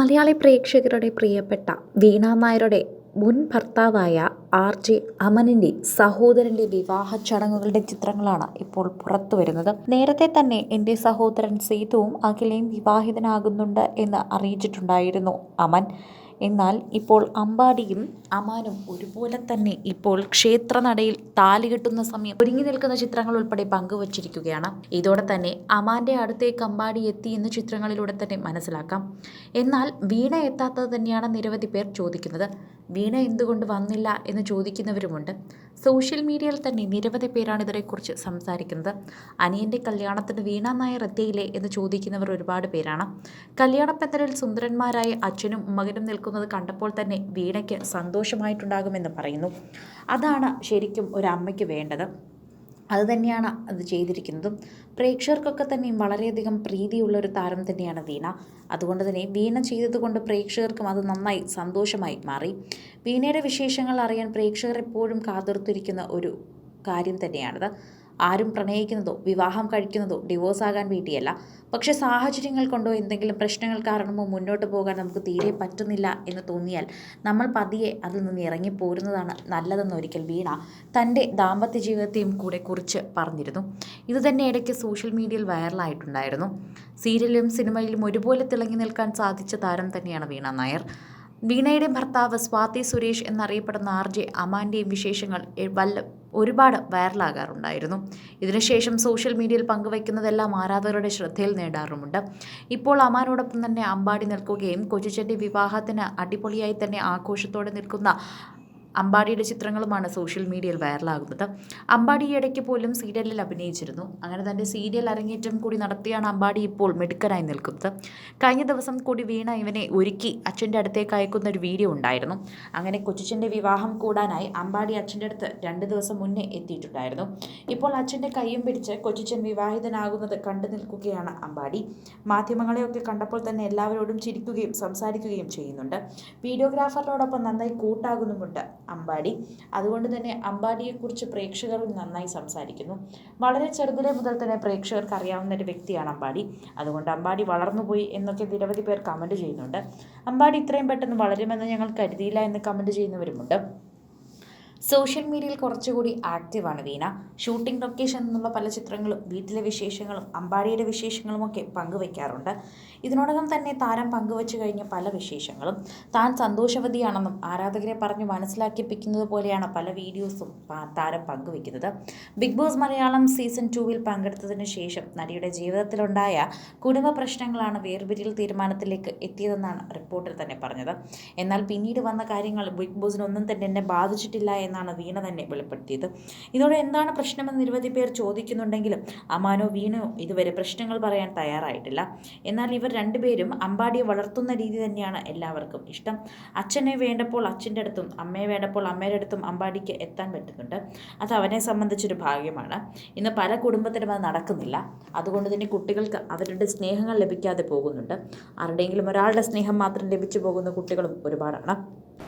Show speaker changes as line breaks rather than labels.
മലയാളി പ്രേക്ഷകരുടെ പ്രിയപ്പെട്ട വീണാ നായരുടെ മുൻ ഭർത്താവായ ആർ ജെ അമനിന്റെ സഹോദരന്റെ വിവാഹ ചടങ്ങുകളുടെ ചിത്രങ്ങളാണ് ഇപ്പോൾ പുറത്തു വരുന്നത്. നേരത്തെ തന്നെ എന്റെ സഹോദരൻ സേതുവും അഖിലയും വിവാഹിതനാകുന്നുണ്ട് എന്ന് അറിയിച്ചിട്ടുണ്ടായിരുന്നു അമൻ. എന്നാൽ ഇപ്പോൾ അമ്പാടിയും അമാനും ഒരുപോലെ തന്നെ ഇപ്പോൾ ക്ഷേത്രനടയിൽ താലി കെട്ടുന്ന സമയം ഒരുങ്ങി നിൽക്കുന്ന ചിത്രങ്ങൾ ഉൾപ്പെടെ പങ്കുവച്ചിരിക്കുകയാണ്. ഇതോടെ തന്നെ അമാന്റെ അടുത്തേക്ക് അമ്പാടി എത്തി എന്ന ചിത്രങ്ങളിലൂടെ തന്നെ മനസ്സിലാക്കാം. എന്നാൽ വീണ എത്താത്തത് തന്നെയാണ് നിരവധി പേർ ചോദിക്കുന്നത്. വീണ എന്തുകൊണ്ട് വന്നില്ല എന്ന് ചോദിക്കുന്നവരുമുണ്ട്. സോഷ്യൽ മീഡിയയിൽ തന്നെ നിരവധി പേരാണ് ഇതിനെക്കുറിച്ച് സംസാരിക്കുന്നത്. അനിയന്റെ കല്യാണത്തിന് വീണ നായർ എത്തിയില്ലേ എന്ന് ചോദിക്കുന്നവർ ഒരുപാട് പേരാണ്. കല്യാണപ്പന്തലിൽ സുന്ദരന്മാരായ അച്ഛനും മകനും നിൽക്കുന്നത് കണ്ടപ്പോൾ തന്നെ വീണയ്ക്ക് സന്തോഷമായിട്ടുണ്ടാകുമെന്ന് പറയുന്നു. അതാണ് ശരിക്കും ഒരു അമ്മയ്ക്ക് വേണ്ടത്. അത് തന്നെയാണ് അത് ചെയ്തിരിക്കുന്നതും. പ്രേക്ഷകർക്കൊക്കെ തന്നെ വളരെയധികം പ്രീതിയുള്ള ഒരു താരം തന്നെയാണ് വീണ. അതുകൊണ്ട് തന്നെ വീണ ചെയ്തതുകൊണ്ട് പ്രേക്ഷകർക്കും അത് നന്നായി സന്തോഷമായി മാറി. വീണയുടെ വിശേഷങ്ങൾ അറിയാൻ പ്രേക്ഷകർ എപ്പോഴും കാത്തിർത്തിരിക്കുന്ന ഒരു കാര്യം തന്നെയാണിത്. ആരും പ്രണയിക്കുന്നതോ വിവാഹം കഴിക്കുന്നതോ ഡിവോഴ്സ് ആകാൻ വേണ്ടിയല്ല. പക്ഷേ സാഹചര്യങ്ങൾ കൊണ്ടോ എന്തെങ്കിലും പ്രശ്നങ്ങൾ കാരണമോ മുന്നോട്ട് പോകാൻ നമുക്ക് തീരെ പറ്റുന്നില്ല എന്ന് തോന്നിയാൽ നമ്മൾ പതിയെ അതിൽ നിന്ന് ഇറങ്ങിപ്പോരുന്നതാണ് നല്ലതെന്ന് ഒരിക്കൽ വീണ തന്റെ ദാമ്പത്യ ജീവിതത്തെയും കൂടെ കുറിച്ച് പറഞ്ഞിരുന്നു. ഇത് തന്നെ ഇടയ്ക്ക് സോഷ്യൽ മീഡിയയിൽ വൈറലായിട്ടുണ്ടായിരുന്നു സീരിയലിലും സിനിമയിലും ഒരുപോലെ തിളങ്ങി നിൽക്കാൻ സാധിച്ച താരം തന്നെയാണ് വീണ നായർ. വീണയുടെ ഭർത്താവ് സ്വാതി സുരേഷ് എന്നറിയപ്പെടുന്ന ആർ ജെ അമാന്റെയും വിശേഷങ്ങൾ വല്ല ഒരുപാട് വൈറലാകാറുണ്ടായിരുന്നു. ഇതിനുശേഷം സോഷ്യൽ മീഡിയയിൽ പങ്കുവയ്ക്കുന്നതെല്ലാം ആരാധകരുടെ ശ്രദ്ധയിൽ നേടാറുമുണ്ട്. ഇപ്പോൾ അമാനോടൊപ്പം തന്നെ അമ്പാടി നിൽക്കുകയും കൊച്ചുചെട്ടി വിവാഹത്തിന് അടിപൊളിയായി തന്നെ ആഘോഷത്തോടെ നിൽക്കുന്ന അമ്പാടിയുടെ ചിത്രങ്ങളുമാണ് സോഷ്യൽ മീഡിയയിൽ വൈറലാകുന്നത്. അമ്പാടി ഇടയ്ക്ക് പോലും സീരിയലിൽ അഭിനയിച്ചിരുന്നു. അങ്ങനെ തന്റെ സീരിയൽ അരങ്ങേറ്റം കൂടി നടത്തിയാണ് അമ്പാടി ഇപ്പോൾ മിടുക്കനായി നിൽക്കുന്നത്. കഴിഞ്ഞ ദിവസം കൂടി വീണ ഇവനെ ഒരുക്കി അച്ഛന്റെ അടുത്തേക്ക് അയക്കുന്ന ഒരു വീഡിയോ ഉണ്ടായിരുന്നു. അങ്ങനെ കൊച്ചിച്ചന്റെ വിവാഹം കൂടാനായി അമ്പാടി അച്ഛന്റെ അടുത്ത് രണ്ട് ദിവസം മുന്നേ എത്തിയിട്ടുണ്ടായിരുന്നു. ഇപ്പോൾ അച്ഛന്റെ കൈയും പിടിച്ച് കൊച്ചിച്ചൻ വിവാഹിതനാകുന്നത് കണ്ടു നിൽക്കുകയാണ് അമ്പാടി. മാധ്യമങ്ങളെയൊക്കെ കണ്ടപ്പോൾ തന്നെ എല്ലാവരോടും ചിരിക്കുകയും സംസാരിക്കുകയും ചെയ്യുന്നുണ്ട്. വീഡിയോഗ്രാഫറിനോടൊപ്പം നന്നായി കൂട്ടാകുന്നുമുണ്ട് അമ്പാടി. അതുകൊണ്ട് തന്നെ അമ്പാടിയെക്കുറിച്ച് പ്രേക്ഷകർ നന്നായി സംസാരിക്കുന്നു. വളരെ ചെറുതിലെ മുതൽ തന്നെ പ്രേക്ഷകർക്ക് അറിയാവുന്ന ഒരു വ്യക്തിയാണ് അമ്പാടി. അതുകൊണ്ട് അമ്പാടി വളർന്നുപോയി എന്നൊക്കെ നിരവധി പേർ കമന്റ് ചെയ്യുന്നുണ്ട്. അമ്പാടി ഇത്രയും പെട്ടെന്ന് വളരുമെന്ന് ഞങ്ങൾ കരുതിയില്ല എന്ന് കമന്റ് ചെയ്യുന്നവരുമുണ്ട്. സോഷ്യൽ മീഡിയയിൽ കുറച്ചുകൂടി ആക്റ്റീവാണ് വീണ. ഷൂട്ടിംഗ് ലൊക്കേഷൻ എന്നുള്ള പല ചിത്രങ്ങളും വീട്ടിലെ വിശേഷങ്ങളും അമ്പാടിയുടെ വിശേഷങ്ങളും ഒക്കെ പങ്കുവയ്ക്കാറുണ്ട് ഇതിനോടകം തന്നെ താരം പങ്കുവച്ചു കഴിഞ്ഞ പല വിശേഷങ്ങളും. താൻ സന്തോഷവതിയാണെന്നും ആരാധകരെ പറഞ്ഞ് മനസ്സിലാക്കിപ്പിക്കുന്നത് പോലെയാണ് പല വീഡിയോസും താരം പങ്കുവയ്ക്കുന്നത് ബിഗ് ബോസ് മലയാളം സീസൺ ടൂവിൽ പങ്കെടുത്തതിന് ശേഷം നടിയുടെ ജീവിതത്തിലുണ്ടായ കുടുംബ പ്രശ്നങ്ങളാണ് വേർപിരിയൽ തീരുമാനത്തിലേക്ക് എത്തിയതെന്നാണ് റിപ്പോർട്ടിൽ തന്നെ പറഞ്ഞത്. എന്നാൽ പിന്നീട് വന്ന കാര്യങ്ങൾ ബിഗ് ബോസിനൊന്നും തന്നെ എന്നെ ബാധിച്ചിട്ടില്ല എന്നാണ് വീണ തന്നെ വെളിപ്പെടുത്തിയത്. ഇതോടെ എന്താണ് പ്രശ്നമെന്ന് നിരവധി പേർ ചോദിക്കുന്നുണ്ടെങ്കിലും അമാനോ വീണോ ഇതുവരെ പ്രശ്നങ്ങൾ പറയാൻ തയ്യാറായിട്ടില്ല. എന്നാൽ ഇവർ രണ്ടുപേരും അമ്പാടിയെ വളർത്തുന്ന രീതി തന്നെയാണ് എല്ലാവർക്കും ഇഷ്ടം. അച്ഛനെ വേണ്ടപ്പോൾ അച്ഛന്റെ അടുത്തും അമ്മയെ വേണ്ടപ്പോൾ അമ്മയുടെ അടുത്തും അമ്പാടിക്ക് എത്താൻ പറ്റുന്നുണ്ട്. അത് അവനെ സംബന്ധിച്ചൊരു ഭാഗ്യമാണ്. ഇന്ന് പല കുടുംബത്തിലും അത് നടക്കുന്നില്ല. അതുകൊണ്ട് തന്നെ കുട്ടികൾക്ക് അവരുടെ സ്നേഹങ്ങൾ ലഭിക്കാതെ പോകുന്നുണ്ട്. ആരുടെയെങ്കിലും ഒരാളുടെ സ്നേഹം മാത്രം ലഭിച്ചു പോകുന്ന കുട്ടികളും ഒരുപാടാണ്.